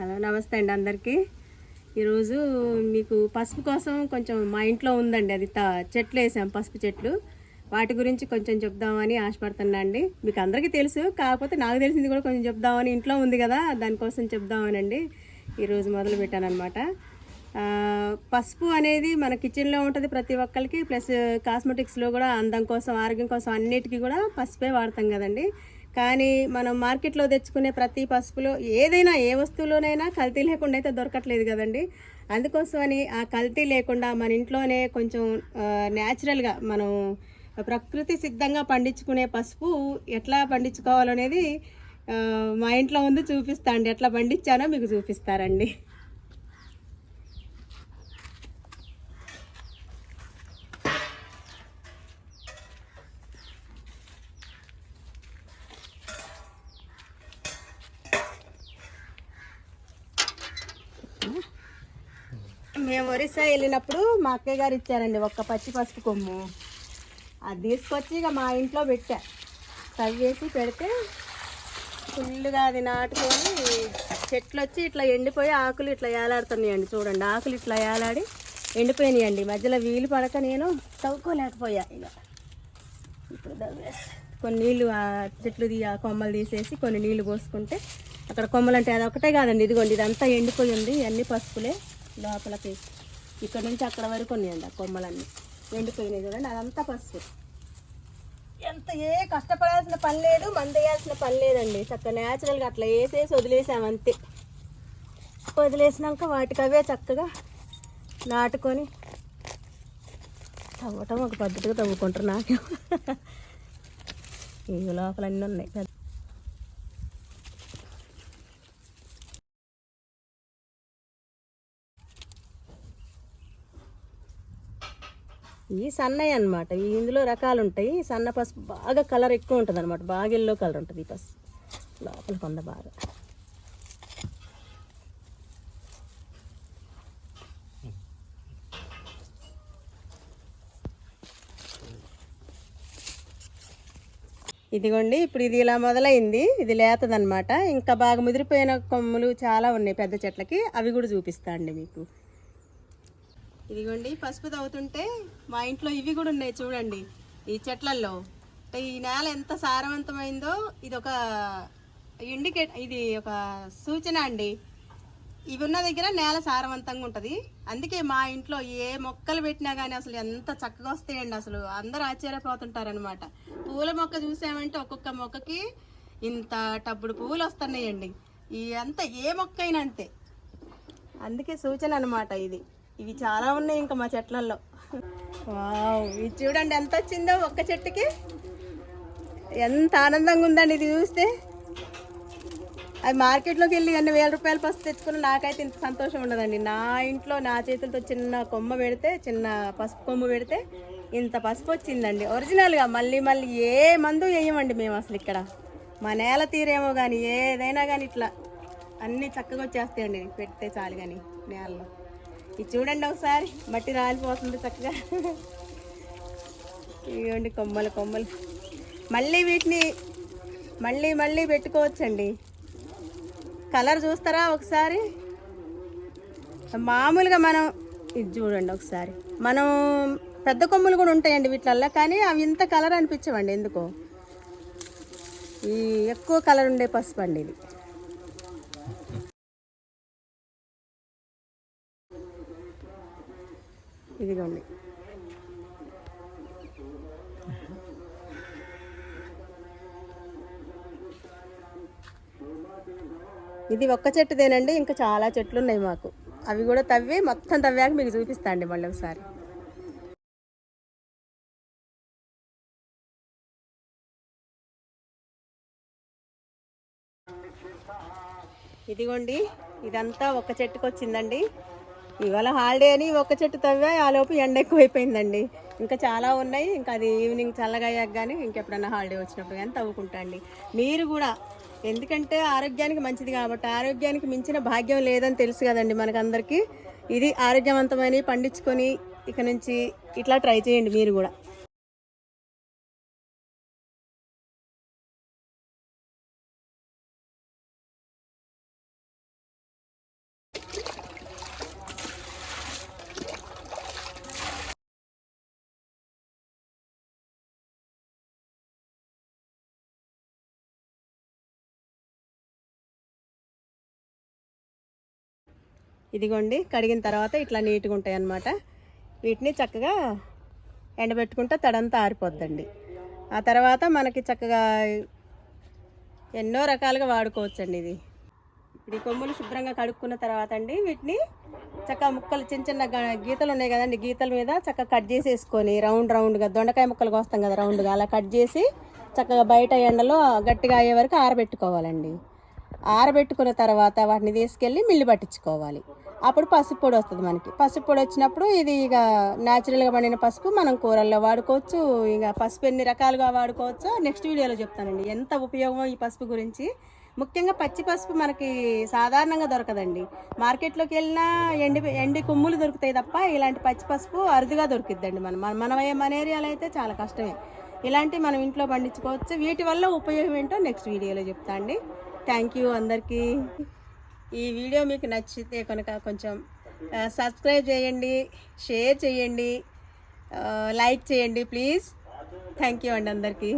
Hello నమస్తే అండి అందరికీ. ఈరోజు మీకు పసుపు కోసం కొంచెం మా ఇంట్లో ఉందండి అది త చెట్లు వేసాం పసుపు చెట్లు. వాటి గురించి కొంచెం చెప్దామని ఆశపడుతున్నా అండి. మీకు అందరికీ తెలుసు కాకపోతే నాకు తెలిసింది కూడా కొంచెం చెప్దామని ఇంట్లో ఉంది కదా దానికోసం చెప్దామనండి. ఈరోజు మొదలు పెట్టాను అనమాట పసుపు అనేది మన కిచెన్లో ఉంటుంది ప్రతి ఒక్కరికి ప్లస్ కాస్మెటిక్స్లో కూడా అందం కోసం ఆరోగ్యం కోసం అన్నిటికీ కూడా పసుపే వాడతాం కదండి. కానీ మనం మార్కెట్లో తెచ్చుకునే ప్రతి పసుపులో ఏదైనా ఏ వస్తువులోనైనా కల్తీ లేకుండా అయితే దొరకట్లేదు కదండి. అందుకోసమని ఆ కల్తీ లేకుండా మన ఇంట్లోనే కొంచెం న్యాచురల్గా మనం ప్రకృతి సిద్ధంగా పండించుకునే పసుపు ఎట్లా పండించుకోవాలనేది మా ఇంట్లో ఉంది చూపిస్తా అండి. ఎట్లా పండించానో మీకు చూపిస్తారండి. మేము ఒరిస్సా వెళ్ళినప్పుడు మా అక్కయ్య గారు ఇచ్చారండి ఒక్క పచ్చి పసుపు కొమ్ము. అది తీసుకొచ్చి ఇక మా ఇంట్లో పెట్టా. తవ్వేసి పెడితే ఫుల్గా అది నాటుకొని చెట్లు వచ్చి ఇట్లా ఎండిపోయి ఆకులు ఇట్లా ఏలాడుతున్నాయండి చూడండి. ఆకులు ఇట్లా ఏలాడి ఎండిపోయినాయండి. మధ్యలో వీలు పడక నేను తవ్వుకోలేకపోయా ఇక. ఇప్పుడు కొన్ని నీళ్ళు ఆ చెట్లు తీ ఆ కొమ్మలు తీసేసి కొన్ని నీళ్ళు పోసుకుంటే అక్కడ కొమ్మలు అంటే అది ఒకటే కాదండి. ఇదిగోండి ఇదంతా ఎండిపోయి ఉంది. అన్ని పసుపులే. లోపలకి. ఇక్కడ నుంచి అక్కడ వరకు ఉన్నాయండి ఆ కొమ్మలన్నీ. ఎండిపోయినాయి చూడండి అదంతా పసుపు. ఎంత ఏ కష్టపడాల్సిన పని లేదు మంద వేయాల్సిన పని లేదండి. చక్కగా న్యాచురల్గా అట్లా వేసేసి వదిలేసామంతే వదిలేసినాక వాటికి అవే చక్కగా నాటుకొని తవ్వటం ఒక పద్ధతిగా తవ్వుకుంటారు నాకు ఈ లోపలన్నీ ఉన్నాయి. ఈ సన్నయ్య అనమాట ఇందులో రకాలు ఉంటాయి సన్న పసుపు బాగా కలర్ ఎక్కువ ఉంటుంది అనమాట బాగా ఎల్లో కలర్ ఉంటుంది ఈ పసుపు. లోపల కొంద బాగా. ఇదిగోండి ఇప్పుడు ఇది ఇలా మొదలైంది. ఇది లేతదనమాట ఇంకా బాగా ముదిరిపోయిన కొమ్ములు చాలా ఉన్నాయి పెద్ద చెట్లకి. అవి కూడా చూపిస్తా అండి మీకు. ఇదిగోండి పసుపు తవ్వుతుంటే మా ఇంట్లో ఇవి కూడా ఉన్నాయి చూడండి ఈ చెట్లల్లో. అంటే ఈ నేల ఎంత సారవంతమైందో ఇది ఒక ఇండికేట్ ఇది ఒక సూచన అండి. ఇవి ఉన్న దగ్గర నేల సారవంతంగా ఉంటుంది. అందుకే మా ఇంట్లో ఏ మొక్కలు పెట్టినా కానీ అసలు ఎంత చక్కగా వస్తాయండి అసలు అందరూ ఆశ్చర్యపోతుంటారనమాట పూల మొక్క చూసామంటే ఒక్కొక్క మొక్కకి ఇంత టబ్బుడు పువ్వులు వస్తున్నాయండి. ఈ అంత ఏ మొక్క అయినా అంతే. అందుకే సూచన అనమాట ఇది. ఇవి చాలా ఉన్నాయి ఇంకా మా చెట్లలో వావ్ ఇది చూడండి ఎంత వచ్చిందో ఒక్క చెట్టుకి. ఎంత ఆనందంగా ఉందండి ఇది చూస్తే. అది మార్కెట్లోకి వెళ్ళి అన్ని వేల రూపాయలు పసుపు తెచ్చుకుని నాకైతే ఇంత సంతోషం ఉండదండి. నా ఇంట్లో నా చేతులతో చిన్న కొమ్మ పెడితే చిన్న పసుపు కొమ్మ పెడితే ఇంత పసుపు వచ్చిందండి. ఒరిజినల్గా మళ్ళీ మళ్ళీ ఏ మందు వేయమండి మేము అసలు ఇక్కడ. మా నేల తీరేమో కానీ ఏదైనా కానీ ఇట్లా అన్నీ చక్కగా వచ్చేస్తాయండి. పెడితే చాలు కానీ నేలలో. ఇది చూడండి ఒకసారి. మట్టి రాలిపోతుంది చక్కగా. ఇవ్వండి కొమ్మలు కొమ్మలు. మళ్ళీ వీటిని మళ్ళీ మళ్ళీ పెట్టుకోవచ్చండి. కలర్ చూస్తారా ఒకసారి? మామూలుగా మనం ఇది చూడండి ఒకసారి. మనం పెద్ద కొమ్ములు కూడా ఉంటాయండి వీటిలల్లో కానీ అవి ఇంత కలర్ అనిపించవండి ఎందుకో. ఈ ఎక్కువ కలర్ ఉండే పసుపు అండి ఇది. ఇదిగోండి. ఇది ఒక్క చెట్టుదేనండి ఇంకా చాలా చెట్లు ఉన్నాయి మాకు. అవి కూడా తవ్వి మొత్తం తవ్వాక మీకు చూపిస్తా అండి మళ్ళీ ఒకసారి. ఇదిగోండి ఇదంతా ఒక చెట్టుకు వచ్చిందండి ఇవాళ హాలిడే అని ఒక్క చెట్టు తవ్వా ఆ లోపు ఎండ ఎక్కువైపోయిందండి. ఇంకా చాలా ఉన్నాయి ఇంకా అది ఈవినింగ్ చల్లగా అయ్యాక కానీ ఇంకెప్పుడన్నా హాలిడే వచ్చినప్పుడు కానీ తవ్వుకుంటా అండి. మీరు కూడా ఎందుకంటే ఆరోగ్యానికి మంచిది కాబట్టి ఆరోగ్యానికి మించిన భాగ్యం లేదని తెలుసు కదండి మనకందరికీ. ఇది ఆరోగ్యవంతమైన పండించుకొని ఇక నుంచి ఇట్లా ట్రై చేయండి మీరు కూడా. ఇదిగోండి కడిగిన తర్వాత ఇట్లా నీట్గా ఉంటాయి అన్నమాట వీటిని చక్కగా ఎండబెట్టుకుంటే తడంతా ఆరిపోద్దండి. ఆ తర్వాత మనకి చక్కగా ఎన్నో రకాలుగా వాడుకోవచ్చండి ఇది. ఇప్పుడు ఈ కొమ్ములు శుభ్రంగా కడుక్కున్న తర్వాత అండి వీటిని చక్కగా ముక్కలు చిన్న చిన్న గీతలు ఉన్నాయి కదండి గీతల మీద చక్కగా కట్ చేసేసుకొని రౌండ్ రౌండ్గా దొండకాయ ముక్కలు కోస్తాం కదా రౌండ్గా అలా కట్ చేసి చక్కగా బయట ఎండలో గట్టిగా అయ్యే వరకు ఆరబెట్టుకోవాలండి. ఆరబెట్టుకున్న తర్వాత వాటిని తీసుకెళ్ళి మిల్లు పట్టించుకోవాలి. అప్పుడు పసుపు పొడి వస్తుంది మనకి. పసుపు పొడి వచ్చినప్పుడు ఇది ఇక న్యాచురల్గా పండిన పసుపు మనం కూరల్లో వాడుకోవచ్చు. ఇక పసుపు ఎన్ని రకాలుగా వాడుకోవచ్చో నెక్స్ట్ వీడియోలో చెప్తానండి. ఎంత ఉపయోగం ఈ పసుపు గురించి. ముఖ్యంగా పచ్చి పసుపు మనకి సాధారణంగా దొరకదండి. మార్కెట్లోకి వెళ్ళినా ఎండి ఎండి కొమ్ములు దొరుకుతాయి తప్ప ఇలాంటి పచ్చి పసుపు అరుదుగా దొరికిద్దండి మనం మన మన మన ఏరియాలో అయితే చాలా కష్టమే. ఇలాంటివి మనం ఇంట్లో పండించుకోవచ్చు. వీటి వల్ల ఉపయోగం ఏంటో నెక్స్ట్ వీడియోలో చెప్తా అండి. థ్యాంక్ యూ అందరికీ. ఈ వీడియో మీకు నచ్చితే కనుక కొంచెం సబ్స్క్రైబ్ చేయండి షేర్ చేయండి లైక్ చేయండి ప్లీజ్. థ్యాంక్ యూ అండి అందరికీ.